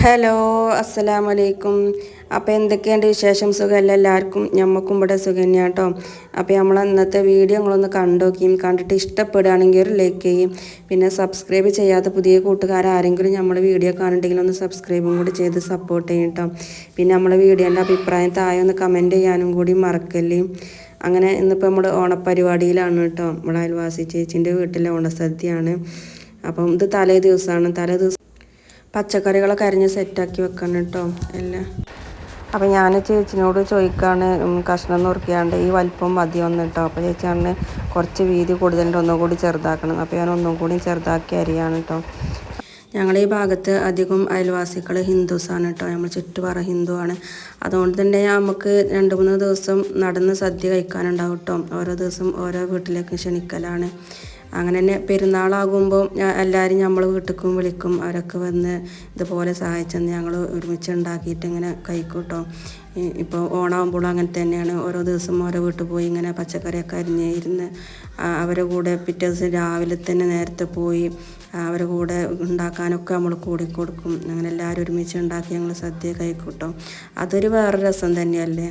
Hello അസ്സലാമു അലൈക്കും അപ്പോൾ എന്തൊക്കെയുണ്ട് വിശേഷം? സുഖമല്ല എല്ലാവർക്കും? ഞമ്മക്കും ഇവിടെ സുഖം തന്നെയാണ് കേട്ടോ അപ്പോൾ നമ്മൾ ഇന്നത്തെ വീഡിയോ നിങ്ങളൊന്ന് കണ്ടു നോക്കിയും കണ്ടിട്ട് ഇഷ്ടപ്പെടുകയാണെങ്കിൽ ഒരു ലൈക്ക് ചെയ്യും. പിന്നെ സബ്സ്ക്രൈബ് ചെയ്യാത്ത പുതിയ കൂട്ടുകാർ ആരെങ്കിലും നമ്മൾ വീഡിയോ കാണുന്നുണ്ടെങ്കിൽ ഒന്ന് സബ്സ്ക്രൈബും കൂടി ചെയ്ത് സപ്പോർട്ട് ചെയ്യും കേട്ടോ പിന്നെ നമ്മളെ വീഡിയോന്റെ അഭിപ്രായം താഴെ ഒന്ന് കമന്റ് ചെയ്യാനും കൂടി മറക്കല്ലേ. അങ്ങനെ ഇന്നിപ്പോൾ നമ്മൾ ഓണപ്പരിപാടിയിലാണ് കേട്ടോ നമ്മളെ അയൽവാസി ചേച്ചീന്റെ വീട്ടിലെ ഓണസദ്യയാണ്. അപ്പം ഇത് തലേ ദിവസമാണ്. തലേ ദിവസം പച്ചക്കറികളൊക്കെ അരിഞ്ഞ് സെറ്റാക്കി വെക്കണം കേട്ടോ എല്ലാം അപ്പം ഞാൻ ചേച്ചിനോട് ചോദിക്കാണ് ഉം, കഷ്ണം നുറുക്കിയാണ്ട് ഈ വലിപ്പം മതി ഒന്ന് കേട്ടോ. അപ്പോൾ ചേച്ചിയാണ് കുറച്ച് വീതി കൂടുതലുണ്ട് ഒന്നും കൂടി ചെറുതാക്കണം. അപ്പോൾ ഞാൻ ഒന്നും കൂടി ചെറുതാക്കി അരിയാണ് കേട്ടോ. ഞങ്ങളെ ഈ ഭാഗത്ത് അധികം അയൽവാസികൾ ഹിന്ദുസാണ് കേട്ടോ. നമ്മൾ ചുറ്റുപാറ ആണ് അതുകൊണ്ട് തന്നെ നമുക്ക് രണ്ട് മൂന്ന് ദിവസം നടന്ന് സദ്യ കഴിക്കാനുണ്ടാവും കേട്ടോ. ഓരോ ദിവസം ഓരോ വീട്ടിലേക്ക് ക്ഷണിക്കലാണ്. അങ്ങനെ തന്നെ പെരുന്നാളാകുമ്പോൾ എല്ലാവരും നമ്മൾ വീട്ടിലേക്കും വിളിക്കും. അവരൊക്കെ വന്ന് ഇതുപോലെ സഹായിച്ചെന്ന് ഞങ്ങൾ ഒരുമിച്ച് ഉണ്ടാക്കിയിട്ട് ഇങ്ങനെ കഴിക്കൂട്ടോ. കേട്ടോ ഇപ്പോൾ ഓണാകുമ്പോഴും അങ്ങനെ തന്നെയാണ്. ഓരോ ദിവസം ഓരോ വീട്ടിൽ പോയി ഇങ്ങനെ പച്ചക്കറിയൊക്കെ അരിഞ്ഞ് ഇരുന്ന് അവരെ കൂടെ പിറ്റേ ദിവസം രാവിലെ തന്നെ നേരത്തെ പോയി അവരെ കൂടെ ഉണ്ടാക്കാനൊക്കെ നമ്മൾ കൂടി കൊടുക്കും അങ്ങനെ എല്ലാവരും ഒരുമിച്ച് ഉണ്ടാക്കി ഞങ്ങൾ സദ്യ കഴിക്കൂട്ടോ. അതൊരു വേറെ രസം തന്നെയല്ലേ?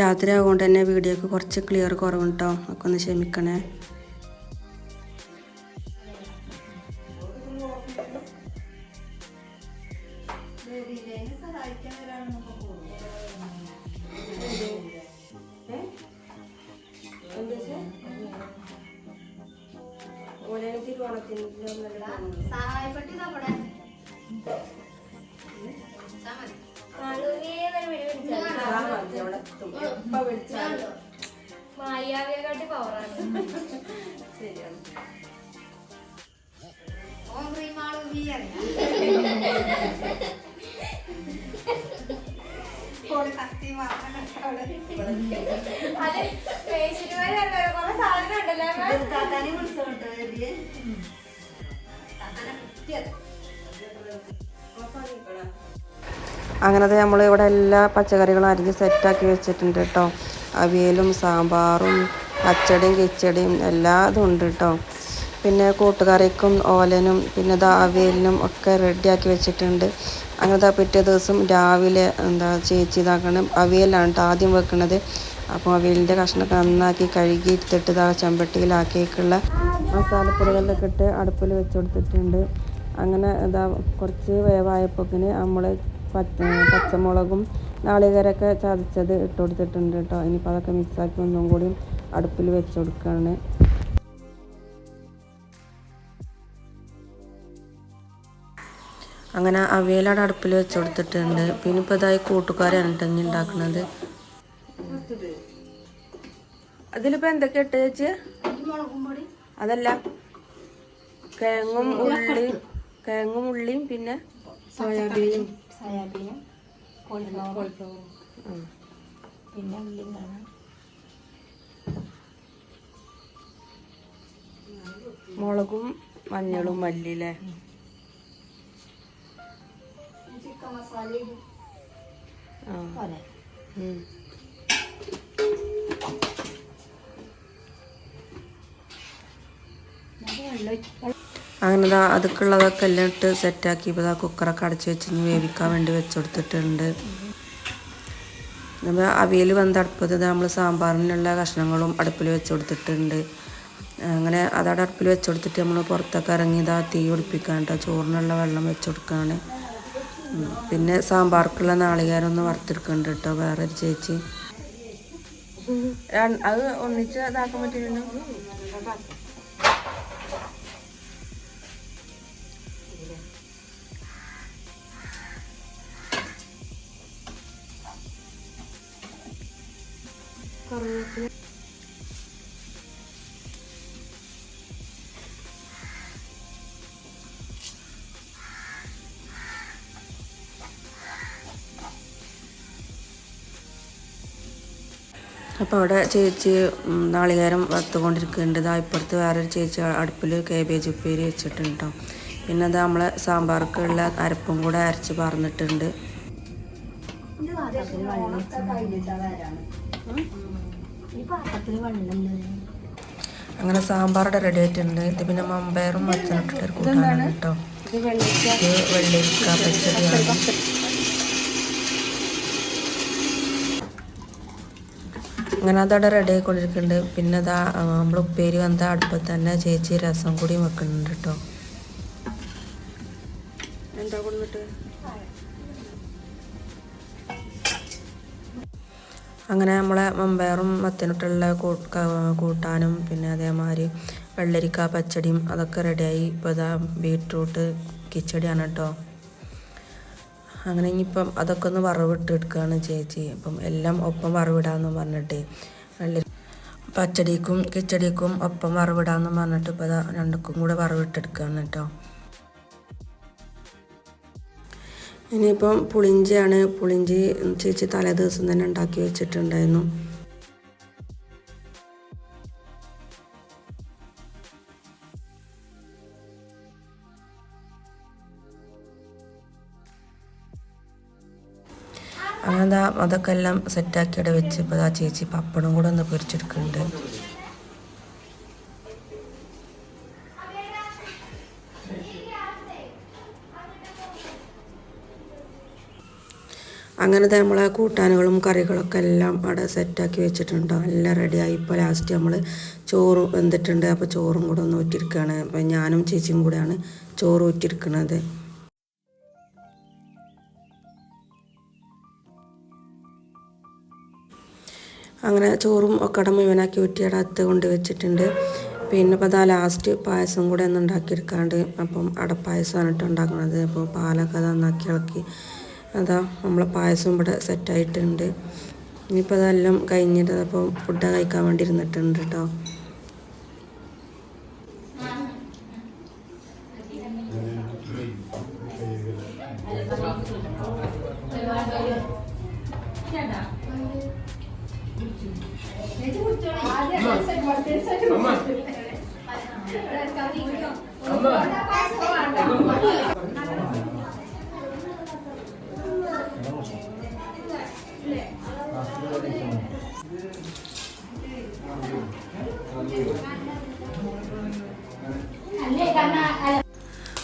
രാത്രി ആകൊണ്ട് തന്നെ വീഡിയോക്ക് കുറച്ച് ക്ലിയർ കുറവുണ്ടോ? ഒക്കെ ഒന്ന് ക്ഷമിക്കണേ. സഹായപ്പെട്ടി നമ്മുടെ മായാവിയെക്കാട്ടി പവറാണ് ഓം ക്രീമാളു ബി കത്തി മാത്രം അത് പേശിരിമാരല്ലോ കുറെ സാധനം ഉണ്ടല്ലോ അങ്ങനത്തെ നമ്മൾ ഇവിടെ എല്ലാ പച്ചക്കറികളും അരിഞ്ഞ് സെറ്റാക്കി വെച്ചിട്ടുണ്ട് കേട്ടോ അവിയലും സാമ്പാറും പച്ചടിയും കിച്ചടിയും എല്ലാതും ഉണ്ട് കേട്ടോ പിന്നെ കൂട്ടുകറിക്കും ഓലനും പിന്നെ ദാ അവിയലിനും ഒക്കെ റെഡിയാക്കി വെച്ചിട്ടുണ്ട്. അങ്ങനത്തെ പിറ്റേ ദിവസം രാവിലെ എന്താ ചേച്ചി ഇതാക്കണം അവിയലാണ് കേട്ടോ ആദ്യം വെക്കുന്നത് അപ്പോൾ അവിയലിന്റെ കഷ്ണമൊക്കെ നന്നാക്കി കഴുകി എടുത്തിട്ട് ഇതാ ചെമ്പട്ടിയിലാക്കിയേക്കുള്ള മസാലപ്പൊടികളിലൊക്കെ ഇട്ട് അടുപ്പിൽ വെച്ച് കൊടുത്തിട്ടുണ്ട്. അങ്ങനെ ഇതാ കുറച്ച് വേവായപ്പോക്കിന് നമ്മൾ പച്ച പച്ചമുളകും നാളികേരമൊക്കെ ചതച്ചത് ഇട്ട് കൊടുത്തിട്ടുണ്ട് കേട്ടോ. ഇനിയിപ്പോൾ അതൊക്കെ മിക്സാക്കി ഒന്നും കൂടി അടുപ്പിൽ വെച്ച് കൊടുക്കുകയാണ് അങ്ങനെ അവിയലാണ് അടുപ്പിൽ വെച്ച് കൊടുത്തിട്ടുണ്ട്. പിന്നെ ഇപ്പോൾ ഇതായി കൂട്ടുകാരാണ് കേട്ടോ ഇനി ഉണ്ടാക്കുന്നത് അതിലിപ്പോൾ എന്തൊക്കെ ഇട്ട് ചേച്ചി? മുളകും പൊടി. അതല്ല. കിഴങ്ങും ഉള്ളിയും കിഴങ്ങും ഉള്ളിയും പിന്നെ സോയാബീനും. സോയാബീനും കോളിഫ്ലവറും. പിന്നെ ഉള്ളിയും കാണാം മുളകും മഞ്ഞളും മല്ലിയില്ലേ? ചിക്കൻ മസാലയും. അങ്ങനെ ദാ അതൊക്കെയുള്ളതൊക്കെ എല്ലാം ഇട്ട് സെറ്റാക്കി. ഇപ്പോൾ ദാ കുക്കറൊക്കെ അടച്ച് വെച്ച് വേവിക്കാൻ വേണ്ടി വെച്ച് കൊടുത്തിട്ടുണ്ട്. നമ്മൾ അവിയൽ വന്ന് അടുപ്പത്ത് നമ്മൾ സാമ്പാറിനുള്ള കഷ്ണങ്ങളും അടുപ്പിൽ വെച്ച് കൊടുത്തിട്ടുണ്ട്. അങ്ങനെ അതവിടെ അടുപ്പിൽ വെച്ച് കൊടുത്തിട്ട് നമ്മൾ പുറത്തൊക്കെ ഇറങ്ങി ഇതാ തീ പിടിപ്പിക്കാൻ കേട്ടോ. ചോറിനുള്ള വെള്ളം വെച്ച് പിന്നെ സാമ്പാർക്കുള്ള നാളികേരം ഒന്ന് വറുത്തെടുക്കുന്നുണ്ട് കേട്ടോ. വേറൊരു ചേച്ചി. അത് ഒന്നിച്ച് ഇതാക്കാൻ പറ്റില്ലല്ലോ? അപ്പോൾ അവിടെ ചേച്ചി നാളികേരം വത്തുകൊണ്ടിരിക്കുന്നുണ്ട് ഇതാ ഇപ്പുറത്ത് വേറൊരു ചേച്ചി അടുപ്പിൽ കേബേജ് ഉപ്പേരി വെച്ചിട്ടുണ്ട് കേട്ടോ പിന്നെ അത് നമ്മളെ സാമ്പാർക്കുള്ള അരപ്പും കൂടെ അരച്ച് പറഞ്ഞിട്ടുണ്ട് അങ്ങനെ സാമ്പാറുടെ റെഡി ആയിട്ടുണ്ട്. ഇത് പിന്നെ മമ്പയറും മച്ചനിട്ടിട്ട് കൂട്ടാനാണ് കേട്ടോ. ഇത് വെള്ളിക്ക പച്ചടിയാണ് അങ്ങനെ അതവിടെ റെഡി ആയിക്കൊണ്ടിരിക്കുന്നുണ്ട്. പിന്നെ അതാ നമ്മൾ ഉപ്പേരി വന്ന അടുപ്പത്ത് തന്നെ ചേച്ചി രസം കൂടി വെക്കുന്നുണ്ട് കേട്ടോ. എന്താ കൊണ്ടിട്ട് അങ്ങനെ നമ്മളെ മമ്പയറും മത്തനിട്ടുള്ള കൂട്ടാനും പിന്നെ അതേമാതിരി വെള്ളരിക്ക പച്ചടിയും അതൊക്കെ റെഡിയായി ഇപ്പോൾ ഇതാ ബീട്രൂട്ട് കിച്ചടിയാണ് കേട്ടോ അങ്ങനെ ഇനിയിപ്പം അതൊക്കെ ഒന്ന് വറവിട്ട് എടുക്കുകയാണ് ചേച്ചി. അപ്പം എല്ലാം ഒപ്പം വറവിടാന്ന് പറഞ്ഞിട്ട് വെള്ളരി പച്ചടിക്കും കിച്ചടിക്കും ഒപ്പം വറവിടാന്ന് പറഞ്ഞിട്ട് ഇപ്പോൾ ഇതാ രണ്ടുക്കും കൂടെ വറവിട്ടെടുക്കുകയാണ് കേട്ടോ ഇനിയിപ്പം പുളിഞ്ചിയാണ്. പുളിഞ്ചി ചേച്ചി തലേ ദിവസം തന്നെ ഉണ്ടാക്കി വെച്ചിട്ടുണ്ടായിരുന്നു. അങ്ങനെ അതൊക്കെ എല്ലാം സെറ്റാക്കി അവിടെ വെച്ച് ഇപ്പോൾ ആ ചേച്ചി പപ്പടം കൂടെ ഒന്ന് പൊരിച്ചെടുക്കുന്നുണ്ട്. അങ്ങനത്തെ ആ കൂട്ടാനുകളും കറികളൊക്കെ എല്ലാം അവിടെ സെറ്റാക്കി വെച്ചിട്ടുണ്ട്. എല്ലാം റെഡിയായി ഇപ്പോൾ ലാസ്റ്റ് നമ്മൾ ചോറ് വെന്തിട്ടുണ്ട്. അപ്പോൾ ചോറും കൂടെ ഒന്ന് ഊറ്റിരിക്കുകയാണ് അപ്പോൾ ഞാനും ചേച്ചിയും കൂടെയാണ് ചോറ് ഊറ്റിരിക്കുന്നത് അങ്ങനെ ചോറും ഒക്കെ അവിടെ മുഴുവനാക്കി ഊറ്റിയുടെ അകത്ത് കൊണ്ട് വെച്ചിട്ടുണ്ട്. പിന്നെ ഇപ്പോൾ അതാ ലാസ്റ്റ് പായസം കൂടെ ഒന്ന് ഉണ്ടാക്കിയെടുക്കാണ്ട് അപ്പം അടപ്പായസമാണ് കേട്ടോ ഉണ്ടാക്കുന്നത് അപ്പോൾ പാലൊക്കെ നന്നാക്കി ഇളക്കി അതാ നമ്മളെ പായസം ഇവിടെ സെറ്റായിട്ടുണ്ട്. ഇനിയിപ്പോൾ അതെല്ലാം കഴിഞ്ഞിട്ട് അപ്പോൾ ഫുഡ് കഴിക്കാൻ വേണ്ടി ഇരുന്നിട്ടുണ്ട് കേട്ടോ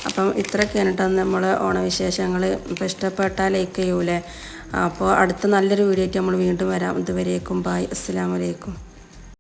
അപ്പം ഇത്രയൊക്കെയാണ് കേട്ടോ നമ്മൾ ഓണവിശേഷങ്ങൾ. ഇപ്പോൾ ഇഷ്ടപ്പെട്ടാൽ ലൈക്ക് ചെയ്യൂലേ. അപ്പോൾ അടുത്ത നല്ലൊരു വീഡിയോ ആയിട്ട് നമ്മൾ വീണ്ടും വരാം. ഇതുവരേക്കും ബായ് അസ്സാം വലൈക്കും